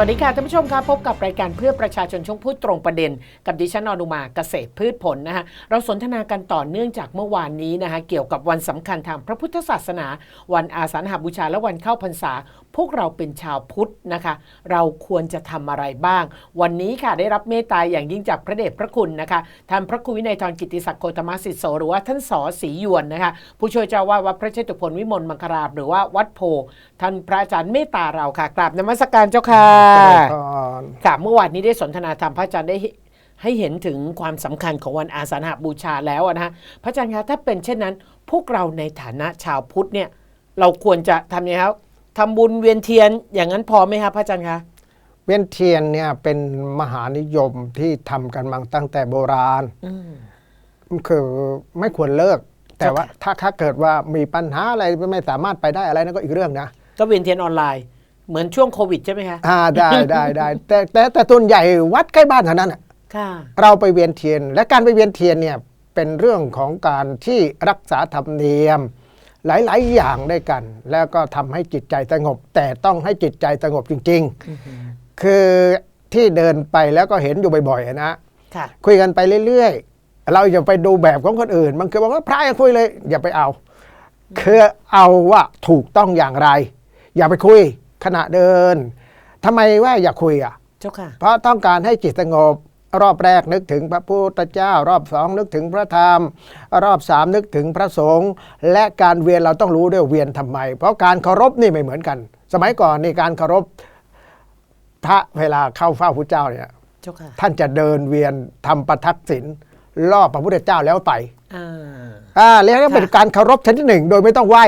สวัสดีค่ะท่านผู้ชมครับพบกับรายการเพื่อประชาชนช่วงพูดตรงประเด็น กับดิฉันอนุมาเกษตรพืชผลนะคะเราสนทนากันต่อเนื่องจากเมื่อวานนี้นะคะเกี่ยวกับวันสำคัญทางพระพุทธศาสนา วันอาสาฬหบูชาและวันเข้าพรรษา พวกเราเป็นชาวพุทธนะคะ เราควรจะทำอะไรบ้าง วันนี้ค่ะได้รับเมตตาอย่างยิ่งจากพระเดชพระคุณนะคะท่านพระครูวินัยทรกิติศักดิ์โคตมสิทธิโสหรือว่าท่านสอศรีหยวนนะคะ ผู้ช่วยเจ้าอาวาสวัดพระเชตุพนวิมลมังคารามหรือว่าวัดโพธิ์ท่านพระอาจารย์เมตตาเราค่ะกราบนมัสการเจ้าค่ะค่ะเมื่อวานนี้ได้สนทนาธรรมพระอาจารย์ได้ให้เห็นถึงความสำคัญของวันอาสาฬหบูชาแล้วนะฮะพระอาจารย์คะถ้าเป็นเช่นนั้น พวกเราในฐานะชาวพุทธเนี่ยเราควรจะทำยังไงครับ ทำบุญเวียนเทียนอย่างนั้นพอไหมครับพระอาจารย์คะเวียนเทียนเนี่ยเป็นมหานิยมที่ทำกันมาตั้งแต่โบราณอืม คือไม่ควรเลิก แต่เจ้าค่ะว่าถ้าถ้าเกิดว่ามีปัญหาอะไรไม่สามารถไปได้อะไรนั่นก็อีกเรื่องนะ ก็เวียนเทียนออนไลน์ เหมือนช่วงโควิดใช่ไหมคะอ่าได้ได้ได้แต่แต่แต่ตัวนใหญ่วัดใกล้บ้านเท่านั้นน่ะค่ะเราไปเวียนเทียน และการไปเวียนเทียนเนี่ยเป็นเรื่องของการที่รักษาธรรมเนียม หลาย ๆ อย่างด้วยกัน แล้วก็ทำให้จิตใจสงบ แต่ต้องให้จิตใจสงบจริง ๆ คือที่เดินไปแล้วก็เห็นอยู่บ่อยๆนะค่ะคุยกันไปเรื่อยๆ เราอย่าไปดูแบบของคนอื่น มันคือบอกว่าพระยังคุยเลย อย่าไปเอา คือเอาว่าถูกต้องอย่างไร อย่าไปคุยขณะเดินทำไมว่าอย่าคุยอะ เจ้าค่ะ เพราะต้องการให้จิตสงบ รอบแรกนึกถึงพระพุทธเจ้า รอบสองนึกถึงพระธรรม รอบสามนึกถึงพระสงฆ์และการเวียนเราต้องรู้ด้วยเวียนทำไม เพราะการเคารพนี่ไม่เหมือนกัน สมัยก่อนนี่การเคารพพระเวลาเข้าเฝ้าพระเจ้าเนี่ยเจ้าค่ะท่านจะเดินเวียนทำประทักษิณรอบพระพุทธเจ้าแล้วไปอ่าอ่าเรียกว่าค่ะเป็นการเคารพชนิดหนึ่ง โดยไม่ต้องไหว้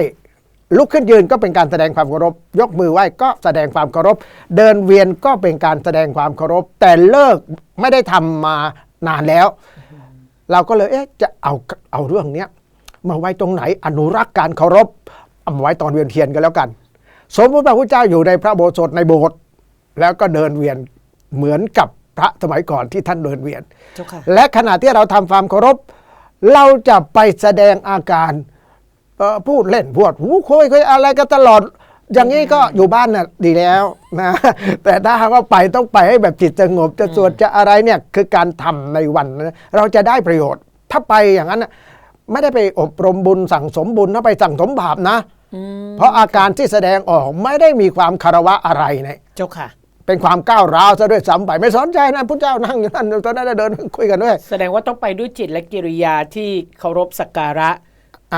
ลุกขึ้นยืนก็เป็นการแสดงความเคารพ ยกมือไหว้ก็แสดงความเคารพ เดินเวียนก็เป็นการแสดงความเคารพ แต่เลิกไม่ได้ทำมานานแล้ว เราก็เลยเอ๊ะจะเอาเอาเรื่องเนี้ยมาไว้ตรงไหนอนุรักษ์การเคารพเอามาไว้ตอนเวียนเทียนกันแล้วกัน สมมติว่าพระเจ้าอยู่ในพระโบสถในโบสถ์แล้วก็เดินเวียนเหมือนกับพระสมัยก่อนที่ท่านเดินเวียนเจ้าค่ะและขณะที่เราทำความเคารพ เราจะไปแสดงอาการเอ่อ พูดเล่นพูดหูคุยคุยอะไรกันตลอด อย่างนี้ก็อยู่บ้านน่ะดีแล้วนะแต่ถ้าหากว่าไปต้องไปให้แบบจิตสงบจะสวดจะอะไรเนี่ยคือการทำในวันนะเราจะได้ประโยชน์ ถ้าไปอย่างนั้นน่ะไม่ได้ไปอบรมบุญสั่งสมบุญนะไปสั่งสมบาปนะอืมเพราะอาการที่แสดงออกไม่ได้มีความคารวะอะไรเนี่ยเจ้าค่ะ เป็นความก้าวร้าวซะด้วยซ้ำไปไม่สนใจนะพระเจ้านั่งอยู่นั่นตอนนั้นนะเดินคุยกันด้วย แสดงว่าต้องไปด้วยจิตและกิริยาที่เคารพสักการะอ่า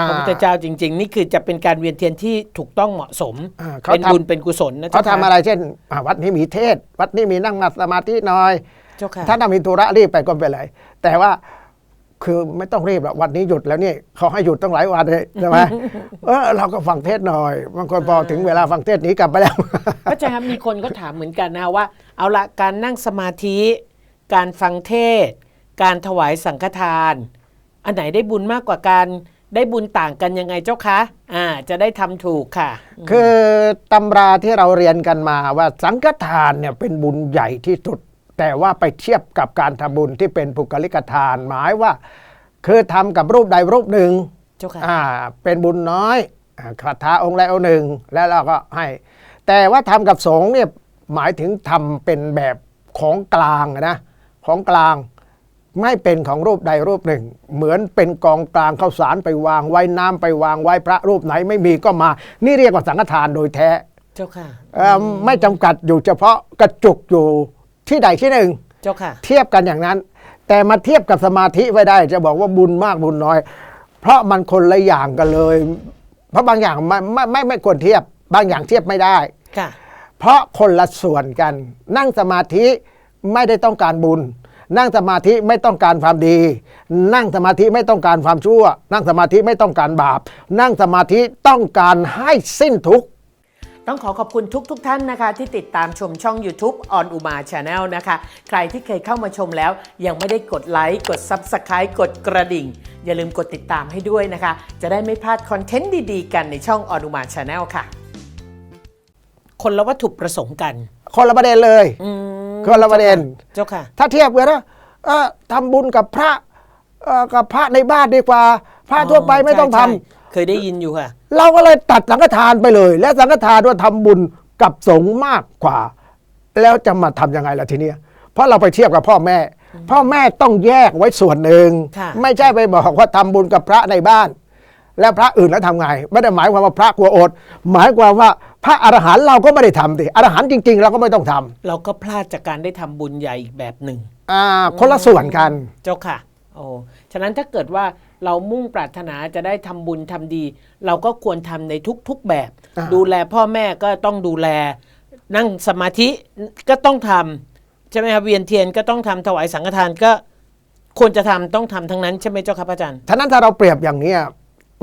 พระพุทธเจ้าจริง ๆ นี่คือจะเป็นการเวียนเทียนที่ถูกต้องเหมาะสมอ่าเขาเป็นทำบุญเป็นกุศลนะเขาเจ้าทำค่ะอะไรเช่นอ่าวัดนี้มีเทศ วัดนี้มีนั่งมาสมาธิหน่อยเจ้าค่ะถ้าทำมีธุระรีบไปก็ไม่เป็นไรแต่ว่าคือไม่ต้องรีบหรอกวันนี้หยุดแล้วนี่เขาให้หยุดต้องหลายวันเลยใช่ไหมเออเราก็ฟังเทศหน่อยบางคนพอถึงเวลาฟังเทศหนี้กลับไปแล้วพระอาจารย์ครับมีคนก็ถามเหมือนกันนะว่า เอาละการนั่งสมาธิ การฟังเทศ การถวายสังฆทาน อันไหนได้บุญมากกว่ากัน ได้บุญต่างกันยังไงเจ้าคะอ่าจะได้ทำถูกค่ะ คือตำราที่เราเรียนกันมาว่าสังฆทานเนี่ยเป็นบุญใหญ่ที่สุด แต่ว่าไปเทียบกับการทำบุญที่เป็นปุกลิกทาน หมายว่า คือทำกับรูปใดรูปหนึ่งเจ้าค่ะอ่าเป็นบุญน้อยอ่าคาถาองค์ใดองค์หนึ่ง แล้วเราก็ให้ แต่ว่าทำกับสงฆ์เนี่ยหมายถึงทำเป็นแบบของกลางนะของกลาง ไม่เป็นของรูปใดรูปหนึ่ง เหมือนเป็นกองกลางข้าวสารไปวางไว้น้ำไปวางไว้พระรูปไหนไม่มีก็มา นี่เรียกว่าสังฆทานโดยแท้ เจ้าค่ะเอ่อไม่จำกัดอยู่เฉพาะกระจุกอยู่ที่ใดที่หนึ่ง เจ้าค่ะ เทียบกันอย่างนั้น แต่มาเทียบกับสมาธิไว้ได้ จะบอกว่าบุญมากบุญน้อย เพราะมันคนละอย่างกันเลย เพราะบางอย่างไม่ไม่ไม่ไม่ควรเทียบ บางอย่างเทียบไม่ได้ค่ะ เพราะคนละส่วนกัน นั่งสมาธิไม่ได้ต้องการบุญ นั่งสมาธิไม่ต้องการความดี นั่งสมาธิไม่ต้องการความชั่ว นั่งสมาธิไม่ต้องการบาป นั่งสมาธิต้องการให้สิ้นทุกข์ต้องขอขอบคุณทุกทท่านนะคะ ที่ติดตามชมช่อง YouTube on Uma Channel นะคะ ใครที่เคยเข้ามาชมแล้ว ยังไม่ได้กดไลค์ กด Subscribe กดกระดิ่ง อย่าลืมกดติดตามให้ด้วยนะคะ จะได้ไม่พลาดคอนเทนต์ดีๆ กันในช่อง on Uma Channel ค่ะ คนละวัตถุประสงค์กัน คนละประเด็นเลยอืม คนละประเด็นเจ้าค่ะ ถ้าเทียบกันนะเอ่อทำบุญกับพระเอ่อกับพระในบ้านดีกว่า พระทั่วไปไม่ต้องทำใช่ใช่เคยได้ยินอยู่ค่ะ เราก็เลยตัดสังฆทานไปเลย และสังฆทานว่าทำบุญกับสงฆ์มากกว่า แล้วจะมาทำยังไงล่ะทีเนี้ยเพราะเราไปเทียบกับพ่อแม่ พ่อแม่ต้องแยกไว้ส่วนหนึ่งค่ะไม่ใช่ไปบอกว่าทำบุญกับพระในบ้าน แล้วพระอื่นแล้วทำไง ไม่ได้หมายความว่าพระกลัวอด หมายความว่า พระอรหันต์เราก็ไม่ได้ทำดิอรหันต์จริง ๆ เราก็ไม่ต้องทำเราก็พลาดจากการได้ทำบุญใหญ่อีกแบบหนึ่งอ่าคนละส่วนกัน เจ้าค่ะ โอ้ฉะนั้นถ้าเกิดว่าเรามุ่งปรารถนาจะได้ทำบุญทำดี เราก็ควรทำในทุกๆแบบ อ่า ดูแลพ่อแม่ก็ต้องดูแล นั่งสมาธิก็ต้องทำใช่ไหมครับเวียนเทียนก็ต้องทำถวายสังฆทานก็ควรจะทำต้องทำทั้งนั้นใช่ไหมเจ้าค่ะพระอาจารย์ ฉะนั้นถ้าเราเปรียบอย่างเนี้ย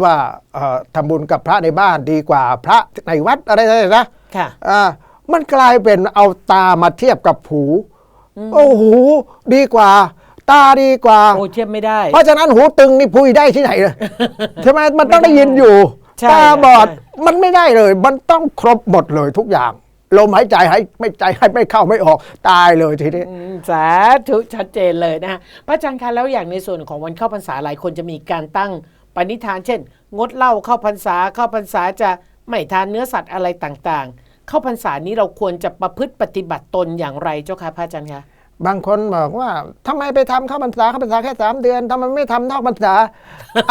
ว่าเอ่อทำบุญกับพระในบ้านดีกว่าพระในวัดอะไรๆนะค่ะอ่ามันกลายเป็นเอาตามาเทียบกับหูโอ้หูดีกว่า ตาดีกว่าโอ้เทียบไม่ได้ เพราะฉะนั้นหูตึงนี่พูดได้ที่ไหนเลยใช่ไหมมันต้องได้ยินอยู่ใช่ตาบอดใช่มันไม่ได้เลย มันต้องครบหมดเลยทุกอย่างลมหายใจให้ไม่ใจให้ไม่เข้าไม่ออกตายเลยทีนี้อืมสาธุชัดเจนเลยนะฮะพระอาจารย์คะแล้วอย่างในส่วนของวันเข้าพรรษาหลายคนจะมีการตั้งป ณิธานเช่น งดเหล้าเข้าพรรษาเข้าพรรษาจะไม่ทานเนื้อสัตว์อะไรต่างๆ เข้าพรรษานี้เราควรจะประพฤติปฏิบัติตนอย่างไรเจ้าค่ะพระอาจารย์คะบางคนบอกว่าทำไมไปทำเข้าพรรษาเข้าพรรษาแค่สามเดือนทำไมไม่ทำนอกพรรษา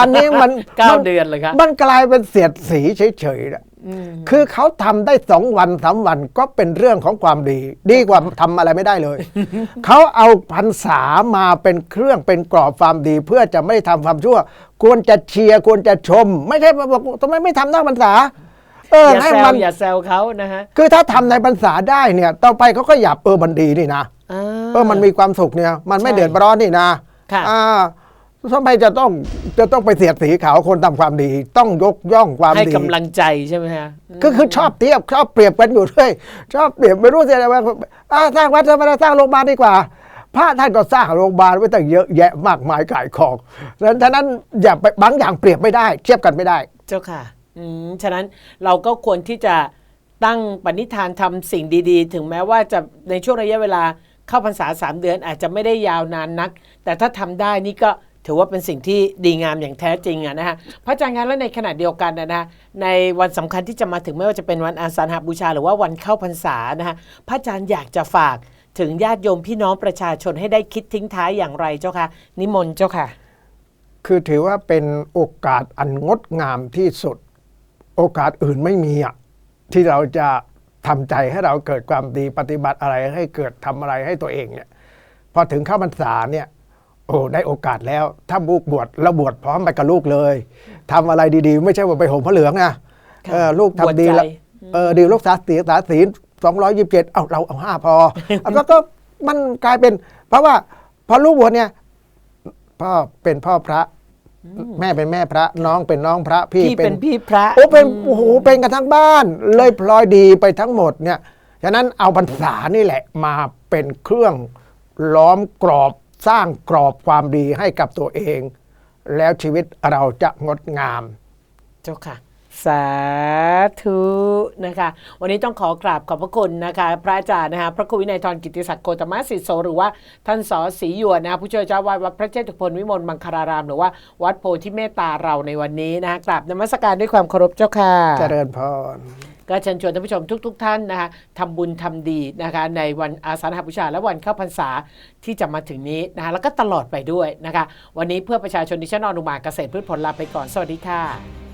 อันนี้มันเก้ามันเดือนเลยครับมันกลายเป็นเสียดสีเฉยๆนะ คือเขาทำได้สองวันสามวันก็เป็นเรื่องของความดี ดีกว่าทำอะไรไม่ได้เลย เขาเอาพรรษามาเป็นเครื่องเป็นกรอบความดี เพื่อจะไม่ทำความชั่ว ควรจะเชียร์ควรจะชม ไม่ใช่มาบอกทำไมไม่ทำนอกพรรษาเอออย่าให้แซมัวนอย่าแซวเขานะฮะคือถ้าทำในพรรษาได้เนี่ยต่อไปเขาก็หยับเออมันดีนี่นะอ่าเออมันมีความสุขเนี่ย มันไม่ใช่เดือดร้อนนี่นะค่ะอ่า ทำไมจะต้องจะต้องไปเสียดสีเขาคนทำความดี ต้องยกย่องความให้ดีกำลังใจใช่ไหมฮะก็คือชอบเทียบชอบเปรียบกันอยู่ด้วยชอบเปรียบไม่รู้จะอะไรว่าอ่าสร้างวัดธรรมดาสร้างโรงพยาบาลดีกว่า พระท่านก็สร้างโรงพยาบาลไว้ตั้งเยอะแยะมากมายก่ายของฉะนั้นอย่าไปบางอย่างเปรียบไม่ได้ เทียบกันไม่ได้ เจ้าค่ะอืมฉะนั้นเราก็ควรที่จะตั้งปณิธานทำสิ่งดี ๆ ถึงแม้ว่าจะในช่วงระยะเวลาเข้าพรรษาสามเดือนอาจจะไม่ได้ยาวนานนัก แต่ถ้าทำได้นี่ก็ ถือว่าเป็นสิ่งที่ดีงามอย่างแท้จริงอะนะฮะพระอาจารย์งานแล้วในขณะเดียวกันนะฮะในวันสำคัญที่จะมาถึงไม่ว่าจะเป็นวันอาสาฬหบูชา หรือว่าวันเข้าพรรษานะฮะพระอาจารย์อยากจะฝากถึงญาติโยมพี่น้องประชาชนให้ได้คิดทิ้งท้ายอย่างไรเจ้าค่ะ นิมนต์เจ้าค่ะ คือถือว่าเป็นโอกาสอันงดงามที่สุด โอกาสอื่นไม่มีอะที่เราจะทำใจให้เราเกิดความดีปฏิบัติอะไรให้เกิดทำอะไรให้ตัวเองเนี่ยพอถึงเข้าพรรษาเนี่ย โอ้ได้โอกาสแล้ว ถ้าลูกบวชแล้วบวชพร้อมไปกับลูกเลยทำอะไรดีๆ ไม่ใช่ว่าไปห่มพระเหลืองนะค่ะเออลูกทำดีบวชใจแล้วเออดีลูกสาศีลสาศีลสองร้อยยิบเจ็ดเอาเราเอาห้าพอเอาก็ก็มันกลายเป็น เพราะว่าพอลูกบวชเนี่ยพ่อเป็นพ่อพระแม่เป็นแม่พระน้องเป็นน้องพระพี่พี่เป็นพี่พระโอ้เป็นโอ้โหเป็นกันทั้งบ้าน เลยพลอยดีไปทั้งหมดเนี่ยฉะนั้นเอาพรรษานี่แหละมาเป็นเครื่องล้อมกรอบ สร้างกรอบความดีให้กับตัวเอง แล้วชีวิตเราจะงดงาม เจ้าค่ะ สาธุนะคะ วันนี้ต้องขอกราบขอบพระคุณนะคะ พระอาจารย์นะคะพระครูวินัยทรกิติศักดิ์โกตมะสิทธิโสหรือว่าท่านสอศรีหยวนนะคะผู้ช่วยเจ้าวาดวัดพระเจตุพนวิมลมังคาราราม หรือว่าวัดโพธิเมตตาเราในวันนี้นะคะกราบนมัสการด้วยความเคารพเจ้าค่ะเจริญพรก็เชิญชวนท่านผู้ชมทุกๆท่านนะคะทำบุญทำดีนะคะในวันอาสาฬหบูชาและวันเข้าพรรษาที่จะมาถึงนี้นะคะแล้วก็ตลอดไปด้วยนะคะ วันนี้เพื่อประชาชนดิฉันอนุมาเกษตรพืชผลลาไปก่อนสวัสดีค่ะ